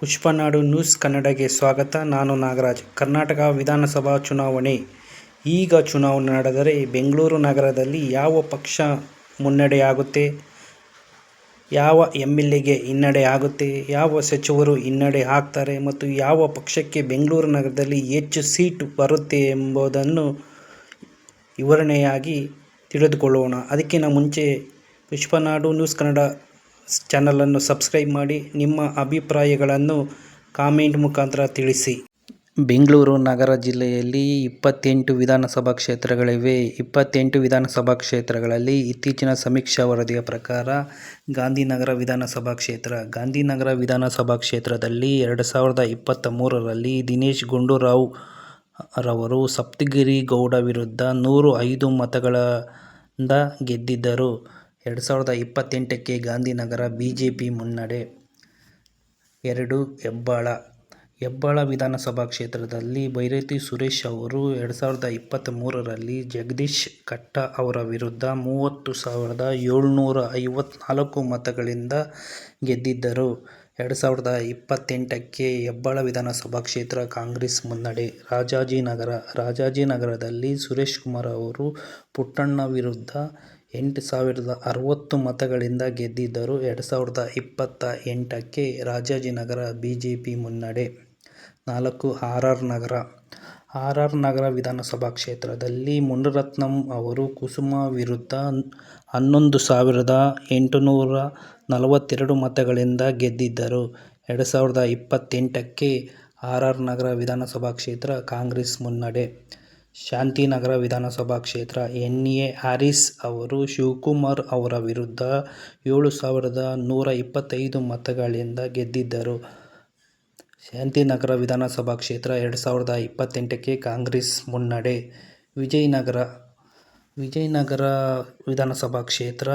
ಪುಷ್ಪನಾಡು news ಕನ್ನಡಗೆ ಸ್ವಾಗತ. ನಾನು ನಾಗರಾಜ್. ಕರ್ನಾಟಕ ವಿಧಾನಸಭಾ ಚುನಾವಣೆ. ಈಗ ಚುನಾವಣೆ ನಡೆದರೆ ಬೆಂಗಳೂರು ನಗರದಲ್ಲಿ ಯಾವ ಪಕ್ಷ ಮುನ್ನಡೆಯಾಗುತ್ತೆ? ಯಾವ ಎಂ ಎಲ್ ಎಗೆ ಹಿನ್ನಡೆ ಆಗುತ್ತೆ? ಯಾವ ಸಚಿವರು ಹಿನ್ನಡೆ ಆಗ್ತಾರೆ? ಮತ್ತು ಯಾವ ಪಕ್ಷಕ್ಕೆ ಬೆಂಗಳೂರು ನಗರದಲ್ಲಿ ಹೆಚ್ಚು ಸೀಟು ಬರುತ್ತೆ ಎಂಬುದನ್ನು ವಿವರಣೆಯಾಗಿ ತಿಳಿದುಕೊಳ್ಳೋಣ. ಅದಕ್ಕಿಂತ ಮುಂಚೆ ಪುಷ್ಪನಾಡು ನ್ಯೂಸ್ ಕನ್ನಡ ಚಾನಲನ್ನು ಸಬ್ಸ್ಕ್ರೈಬ್ ಮಾಡಿ ನಿಮ್ಮ ಅಭಿಪ್ರಾಯಗಳನ್ನು ಕಾಮೆಂಟ್ ಮುಖಾಂತರ ತಿಳಿಸಿ. ಬೆಂಗಳೂರು ನಗರ ಜಿಲ್ಲೆಯಲ್ಲಿ ಇಪ್ಪತ್ತೆಂಟು ವಿಧಾನಸಭಾ ಕ್ಷೇತ್ರಗಳಿವೆ. ಇಪ್ಪತ್ತೆಂಟು ವಿಧಾನಸಭಾ ಕ್ಷೇತ್ರಗಳಲ್ಲಿ ಇತ್ತೀಚಿನ ಸಮೀಕ್ಷಾ ವರದಿಯ ಪ್ರಕಾರ ಗಾಂಧಿನಗರ ವಿಧಾನಸಭಾ ಕ್ಷೇತ್ರ, ಗಾಂಧಿನಗರ ವಿಧಾನಸಭಾ ಕ್ಷೇತ್ರದಲ್ಲಿ ಎರಡು ಸಾವಿರದ ಇಪ್ಪತ್ತ ಮೂರರಲ್ಲಿ ದಿನೇಶ್ ಗುಂಡೂರಾವ್ ರವರು ಸಪ್ತಗಿರಿ ಗೌಡ ವಿರುದ್ಧ ನೂರು ಐದು ಮತಗಳಿಂದ ಗೆದ್ದಿದ್ದರು. ಎರಡು ಸಾವಿರದ ಇಪ್ಪತ್ತೆಂಟಕ್ಕೆ ಗಾಂಧಿನಗರ ಬಿಜೆಪಿ ಮುನ್ನಡೆ. ಎರಡು ಹೆಬ್ಬಾಳ. ಹೆಬ್ಬಾಳ ವಿಧಾನಸಭಾ ಕ್ಷೇತ್ರದಲ್ಲಿ ಬೈರತಿ ಸುರೇಶ್ ಅವರು ಎರಡು ಸಾವಿರದ ಇಪ್ಪತ್ತ್ಮೂರರಲ್ಲಿ ಜಗದೀಶ್ ಕಟ್ಟ ಅವರ ವಿರುದ್ಧ ಮೂವತ್ತು ಸಾವಿರದ ಏಳುನೂರ ಐವತ್ನಾಲ್ಕು ಮತಗಳಿಂದ ಗೆದ್ದಿದ್ದರು. ಎರಡು ಸಾವಿರದ ಇಪ್ಪತ್ತೆಂಟಕ್ಕೆ ಹೆಬ್ಬಾಳ ವಿಧಾನಸಭಾ ಕ್ಷೇತ್ರ ಕಾಂಗ್ರೆಸ್ ಮುನ್ನಡೆ. ರಾಜಾಜಿನಗರ, ರಾಜಾಜಿನಗರದಲ್ಲಿ ಸುರೇಶ್ ಕುಮಾರ್ ಅವರು ಪುಟ್ಟಣ್ಣ ವಿರುದ್ಧ ಎಂಟು ಸಾವಿರದ ಅರವತ್ತು ಮತಗಳಿಂದ ಗೆದ್ದಿದ್ದರು. ಎರಡು ಸಾವಿರದ ಇಪ್ಪತ್ತ ಎಂಟಕ್ಕೆ ರಾಜಾಜಿನಗರ ಬಿಜೆಪಿ ಮುನ್ನಡೆ. ನಾಲ್ಕು R R Nagar. R R Nagar ವಿಧಾನಸಭಾ ಕ್ಷೇತ್ರದಲ್ಲಿ ಮುನಿರತ್ನಂ ಅವರು ಕುಸುಮ ವಿರುದ್ಧ ಹನ್ನೊಂದು ಸಾವಿರದ ಎಂಟುನೂರ ನಲವತ್ತೆರಡು ಮತಗಳಿಂದ ಗೆದ್ದಿದ್ದರು. ಎರಡು ಸಾವಿರದ ಇಪ್ಪತ್ತೆಂಟಕ್ಕೆ ಆರ್ ಆರ್ ನಗರ ವಿಧಾನಸಭಾ ಕ್ಷೇತ್ರ ಕಾಂಗ್ರೆಸ್ ಮುನ್ನಡೆ. ಶಾಂತಿನಗರ ವಿಧಾನಸಭಾ ಕ್ಷೇತ್ರ ಎನ್ ಎ ಹ್ಯಾರಿಸ್ ಅವರು, ಶಿವಕುಮಾರ್ ಅವರ ವಿರುದ್ಧ ಏಳು ಸಾವಿರದ ನೂರ ಇಪ್ಪತ್ತೈದು ಮತಗಳಿಂದ ಗೆದ್ದಿದ್ದರು. ಶಾಂತಿನಗರ ವಿಧಾನಸಭಾ ಕ್ಷೇತ್ರ ಎರಡು ಸಾವಿರದ ಇಪ್ಪತ್ತೆಂಟಕ್ಕೆ ಕಾಂಗ್ರೆಸ್ ಮುನ್ನಡೆ. ವಿಜಯನಗರ ವಿಜಯನಗರ ವಿಧಾನಸಭಾ ಕ್ಷೇತ್ರ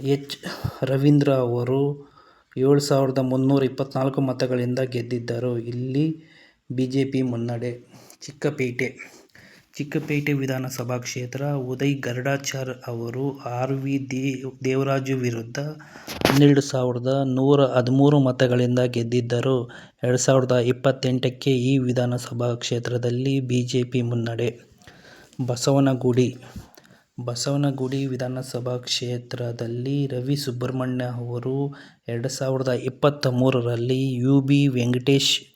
ಎಚ್. ರವೀಂದ್ರ ಅವರು ಏಳು ಸಾವಿರದ ಮುನ್ನೂರ ಇಪ್ಪತ್ನಾಲ್ಕು ಮತಗಳಿಂದ ಗೆದ್ದಿದ್ದರು. ಇಲ್ಲಿ ಬಿಜೆಪಿ ಮುನ್ನಡೆ. ಚಿಕ್ಕಪೇಟೆ ಚಿಕ್ಕಪೇಟೆ ವಿಧಾನಸಭಾ ಕ್ಷೇತ್ರ ಉದಯ್ ಗರುಡಾಚಾರ್ ಅವರು ಆರ್ ವಿ ದೇವರಾಜು ವಿರುದ್ಧ ಹನ್ನೆರಡು ಸಾವಿರದ ನೂರ ಹದಿಮೂರು ಮತಗಳಿಂದ ಗೆದ್ದಿದ್ದರು. ಎರಡು ಸಾವಿರದ ಇಪ್ಪತ್ತೆಂಟಕ್ಕೆ ಈ ವಿಧಾನಸಭಾ ಕ್ಷೇತ್ರದಲ್ಲಿ ಬಿಜೆಪಿ ಮುನ್ನಡೆ. ಬಸವನಗುಡಿ. ಬಸವನಗುಡಿ ವಿಧಾನಸಭಾ ಕ್ಷೇತ್ರದಲ್ಲಿ ರವಿ ಸುಬ್ರಹ್ಮಣ್ಯ ಅವರು ಎರಡು ಸಾವಿರದ ಇಪ್ಪತ್ತ ಮೂರರಲ್ಲಿ ಯು ಬಿ ವೆಂಕಟೇಶ್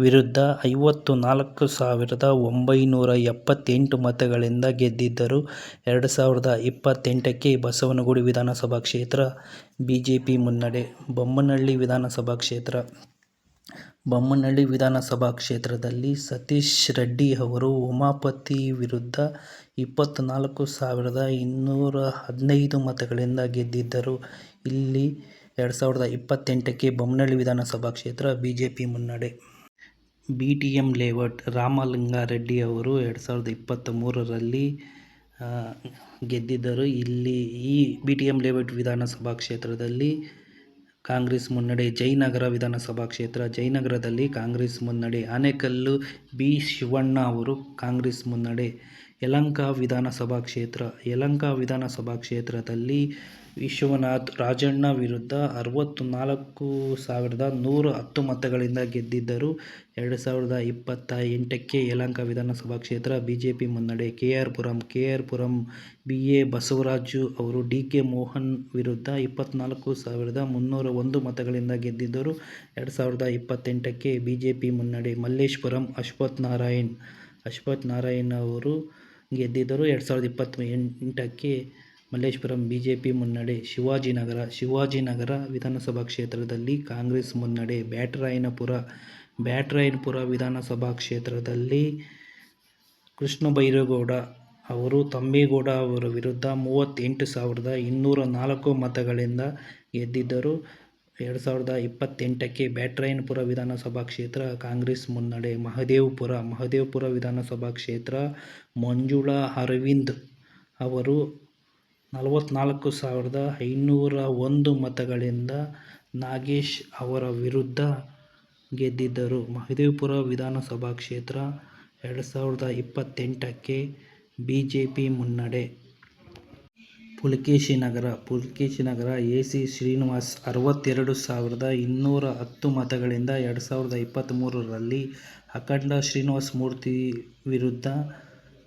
ವಿರುದ್ಧ ಐವತ್ತ ನಾಲ್ಕು ಸಾವಿರದ ಒಂಬೈನೂರ ಎಪ್ಪತ್ತೆಂಟು ಮತಗಳಿಂದ ಗೆದ್ದಿದ್ದರು. ಎರಡು ಸಾವಿರದ ಇಪ್ಪತ್ತೆಂಟಕ್ಕೆ ಬಸವನಗುಡಿ ವಿಧಾನಸಭಾ ಕ್ಷೇತ್ರ, ಬಿಜೆಪಿ ಮುನ್ನಡೆ, ಬೊಮ್ಮನಹಳ್ಳಿ ವಿಧಾನಸಭಾ ಕ್ಷೇತ್ರ. ಬೊಮ್ಮನಹಳ್ಳಿ ವಿಧಾನಸಭಾ ಕ್ಷೇತ್ರದಲ್ಲಿ ಸತೀಶ್ ರೆಡ್ಡಿ ಅವರು ಉಮಾಪತಿ ವಿರುದ್ಧ ಇಪ್ಪತ್ನಾಲ್ಕು ಸಾವಿರದ ಇನ್ನೂರ ಹದಿನೈದು ಮತಗಳಿಂದ ಗೆದ್ದಿದ್ದರು. ಇಲ್ಲಿ ಎರಡು ಸಾವಿರದ ಇಪ್ಪತ್ತೆಂಟಕ್ಕೆ ಬೊಮ್ಮನಹಳ್ಳಿ ವಿಧಾನಸಭಾ ಕ್ಷೇತ್ರ, ಬಿಜೆಪಿ ಮುನ್ನಡೆ. B T M layout Ramalinga Reddy ಅವರು ಎರಡು ಸಾವಿರದ ಇಪ್ಪತ್ತ ಮೂರರಲ್ಲಿ ಗೆದ್ದಿದ್ದರು. ಇಲ್ಲಿ ಈ ಬಿ ಟಿ ಎಂ ಲೇಔಟ್ ವಿಧಾನಸಭಾ ಕ್ಷೇತ್ರದಲ್ಲಿ ಕಾಂಗ್ರೆಸ್ ಮುನ್ನಡೆ, ಜಯನಗರ ವಿಧಾನಸಭಾ ಕ್ಷೇತ್ರ, ಜಯನಗರದಲ್ಲಿ ಕಾಂಗ್ರೆಸ್ ಮುನ್ನಡೆ, ಆನೇಕಲ್ಲು ಬಿ ಶಿವಣ್ಣ ಅವರು ಕಾಂಗ್ರೆಸ್ ಮುನ್ನಡೆ. ಯಲಹಂಕ ವಿಧಾನಸಭಾ ಕ್ಷೇತ್ರ ಯಲಹಂಕ ವಿಧಾನಸಭಾ ಕ್ಷೇತ್ರದಲ್ಲಿ ವಿಶ್ವನಾಥ್ ರಾಜಣ್ಣ ವಿರುದ್ಧ ಅರವತ್ತು ನಾಲ್ಕು ಸಾವಿರದ ನೂರ ಹತ್ತು ಮತಗಳಿಂದ ಗೆದ್ದಿದ್ದರು. ಎರಡು ಸಾವಿರದ ಇಪ್ಪತ್ತ ಎಂಟಕ್ಕೆ ಯಲಹಂಕ ವಿಧಾನಸಭಾ ಕ್ಷೇತ್ರ ಬಿಜೆಪಿ ಮುನ್ನಡೆ. K R Puram K R Puram B A Basavaraju ಅವರು ಡಿ ಕೆ ಮೋಹನ್ ವಿರುದ್ಧ ಇಪ್ಪತ್ನಾಲ್ಕು ಸಾವಿರದ ಮುನ್ನೂರ ಒಂದು ಮತಗಳಿಂದ ಗೆದ್ದಿದ್ದರು. ಎರಡು ಸಾವಿರದ ಇಪ್ಪತ್ತೆಂಟಕ್ಕೆ ಬಿಜೆಪಿ ಮುನ್ನಡೆ. ಮಲ್ಲೇಶ್ವರಂ, ಅಶ್ವಥ್ ನಾರಾಯಣ್ ಅಶ್ವಥ್ ನಾರಾಯಣ್ ಅವರು ಗೆದ್ದಿದ್ದರು. ಎರಡು ಸಾವಿರದ ಇಪ್ಪತ್ತ ಎಂಟಕ್ಕೆ ಮಲ್ಲೇಶ್ವರಂ ಬಿಜೆಪಿ ಮುನ್ನಡೆ, ಶಿವಾಜಿನಗರ ಶಿವಾಜಿನಗರ ವಿಧಾನಸಭಾ ಕ್ಷೇತ್ರದಲ್ಲಿ ಕಾಂಗ್ರೆಸ್ ಮುನ್ನಡೆ, ಬ್ಯಾಟರಾಯನಪುರ ಬ್ಯಾಟರಾಯನಪುರ ವಿಧಾನಸಭಾ ಕ್ಷೇತ್ರದಲ್ಲಿ ಕೃಷ್ಣ ಬೈರೇಗೌಡ ಅವರು ತಮ್ಮೇಗೌಡ ಅವರ ವಿರುದ್ಧ ಮೂವತ್ತೆಂಟು ಸಾವಿರದ ಇನ್ನೂರ ನಾಲ್ಕು ಮತಗಳಿಂದ ಗೆದ್ದಿದ್ದರು. ಎರಡು ಸಾವಿರದ ಇಪ್ಪತ್ತೆಂಟಕ್ಕೆ ಬ್ಯಾಟರಾಯನಪುರ ವಿಧಾನಸಭಾ ಕ್ಷೇತ್ರ, ಕಾಂಗ್ರೆಸ್ ಮುನ್ನಡೆ, ಮಹದೇವಪುರ ಮಹದೇವಪುರ ವಿಧಾನಸಭಾ ಕ್ಷೇತ್ರ, ಮಂಜುಳಾ ಅರವಿಂದ್ ಅವರು ನಲವತ್ನಾಲ್ಕು ಸಾವಿರದ ಐನೂರ ಒಂದು ಮತಗಳಿಂದ ನಾಗೇಶ್ ಅವರ ವಿರುದ್ಧ ಗೆದ್ದಿದ್ದರು. ಮಹದೇವಪುರ ವಿಧಾನಸಭಾ ಕ್ಷೇತ್ರ ಎರಡು ಸಾವಿರದ ಇಪ್ಪತ್ತೆಂಟಕ್ಕೆ ಬಿ ಜೆ ಪಿ ಮುನ್ನಡೆ ಪುಲಕೇಶಿನಗರ ಪುಲಕೇಶಿನಗರ ಎ ಸಿ ಶ್ರೀನಿವಾಸ್ ಅರವತ್ತೆರಡು ಸಾವಿರದ ಇನ್ನೂರ ಹತ್ತು ಮತಗಳಿಂದ ಎರಡು ಸಾವಿರದ ಇಪ್ಪತ್ತ್ಮೂರರಲ್ಲಿ ಅಖಂಡ ಶ್ರೀನಿವಾಸ ಮೂರ್ತಿ ವಿರುದ್ಧ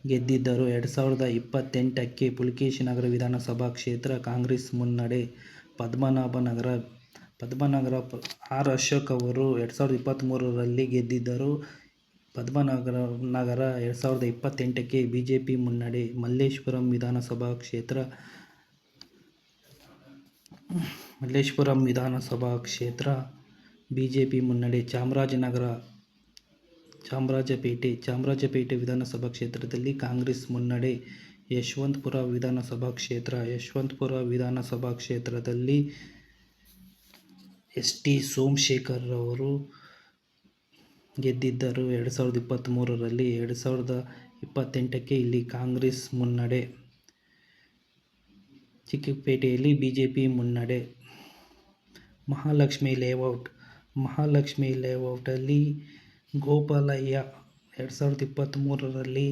ಗೆದ್ದಿದ್ದರು. ಎರಡು ಸಾವಿರದ ಇಪ್ಪತ್ತೆಂಟಕ್ಕೆ ಪುಲಕೇಶಿನಗರ ವಿಧಾನಸಭಾ ಕ್ಷೇತ್ರ ಕಾಂಗ್ರೆಸ್ ಮುನ್ನಡೆ. ಪದ್ಮನಾಭನಗರ ಪದ್ಮನಗರ ಆರ್. ಅಶೋಕ್ ಅವರು ಎರಡು ಸಾವಿರದ ಇಪ್ಪತ್ತ್ಮೂರರಲ್ಲಿ ಗೆದ್ದಿದ್ದರು. ಪದ್ಮನಾಭನಗರ ಎರಡು ಸಾವಿರದ ಇಪ್ಪತ್ತೆಂಟಕ್ಕೆ ಬಿಜೆಪಿ ಮುನ್ನಡೆ. ಮಲ್ಲೇಶ್ವರಂ ವಿಧಾನಸಭಾ ಕ್ಷೇತ್ರ ಮಲ್ಲೇಶ್ವರಂ ವಿಧಾನಸಭಾ ಕ್ಷೇತ್ರ ಬಿಜೆಪಿ ಮುನ್ನಡೆ. ಚಾಮರಾಜನಗರ ಚಾಮರಾಜಪೇಟೆ ಚಾಮರಾಜಪೇಟೆ ವಿಧಾನಸಭಾ ಕ್ಷೇತ್ರದಲ್ಲಿ ಕಾಂಗ್ರೆಸ್ ಮುನ್ನಡೆ. ಯಶವಂತಪುರ ವಿಧಾನಸಭಾ ಕ್ಷೇತ್ರ, ಯಶವಂತಪುರ ವಿಧಾನಸಭಾ ಕ್ಷೇತ್ರದಲ್ಲಿ ಎಸ್. ಟಿ. ಸೋಮಶೇಖರ್ ಅವರು ಗೆದ್ದಿದ್ದರು ಎರಡು ಸಾವಿರದ ಇಪ್ಪತ್ತ್ಮೂರರಲ್ಲಿ. ಎರಡು ಸಾವಿರದ ಇಪ್ಪತ್ತೆಂಟಕ್ಕೆ ಇಲ್ಲಿ ಕಾಂಗ್ರೆಸ್ ಮುನ್ನಡೆ. ಚಿಕ್ಕಪೇಟೆಯಲ್ಲಿ ಬಿ ಜೆ ಪಿ ಮುನ್ನಡೆ. ಮಹಾಲಕ್ಷ್ಮಿ ಲೇಔಟ್, ಮಹಾಲಕ್ಷ್ಮಿ ಲೇಔಟ್ನಲ್ಲಿ ಗೋಪಾಲಯ್ಯ ಎರಡು ಸಾವಿರದ ಇಪ್ಪತ್ತ್ಮೂರರಲ್ಲಿ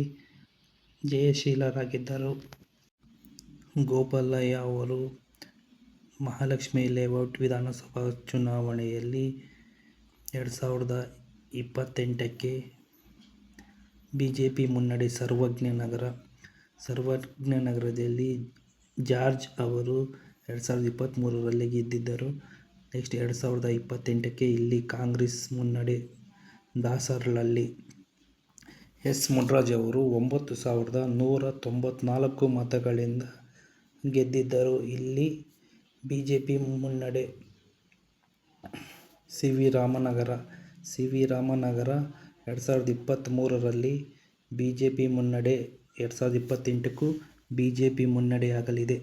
ಜಯಶೀಲರಾಗಿದ್ದರು. ಗೋಪಾಲಯ್ಯ ಅವರು ಮಹಾಲಕ್ಷ್ಮಿ ಲೇಔಟ್ ವಿಧಾನಸಭಾ ಚುನಾವಣೆಯಲ್ಲಿ ಎರಡು ಸಾವಿರದ ಇಪ್ಪತ್ತೆಂಟಕ್ಕೆ ಬಿ ಜೆ ಪಿ ಮುನ್ನಡೆ. ಸರ್ವಜ್ಞ ನಗರದಲ್ಲಿ ಜಾರ್ಜ್ ಅವರು ಎರಡು ಸಾವಿರದ ಇಪ್ಪತ್ತ್ಮೂರರಲ್ಲಿ ಗೆದ್ದಿದ್ದರು. ನೆಕ್ಸ್ಟ್ ಎರಡು ಸಾವಿರದ ಇಪ್ಪತ್ತೆಂಟಕ್ಕೆ ಇಲ್ಲಿ ಕಾಂಗ್ರೆಸ್ ಮುನ್ನಡೆ. ದಾಸರಹಳ್ಳಿ ಎಸ್. ಮುನ್ರಾಜ್ ಅವರು ಒಂಬತ್ತು ಸಾವಿರದ ನೂರ ತೊಂಬತ್ನಾಲ್ಕು ಮತಗಳಿಂದ ಗೆದ್ದಿದ್ದರು. ಇಲ್ಲಿ ಬಿಜೆಪಿ ಮುನ್ನಡೆ. C. V. Ramanagar C. V. Ramanagar ಎರಡು ಸಾವಿರದ ಇಪ್ಪತ್ತ್ಮೂರರಲ್ಲಿ ಬಿಜೆಪಿ ಮುನ್ನಡೆ. ಎರಡು ಸಾವಿರದ ಇಪ್ಪತ್ತೆಂಟಕ್ಕೂ ಬಿಜೆಪಿ ಮುನ್ನಡೆಯಾಗಲಿದೆ.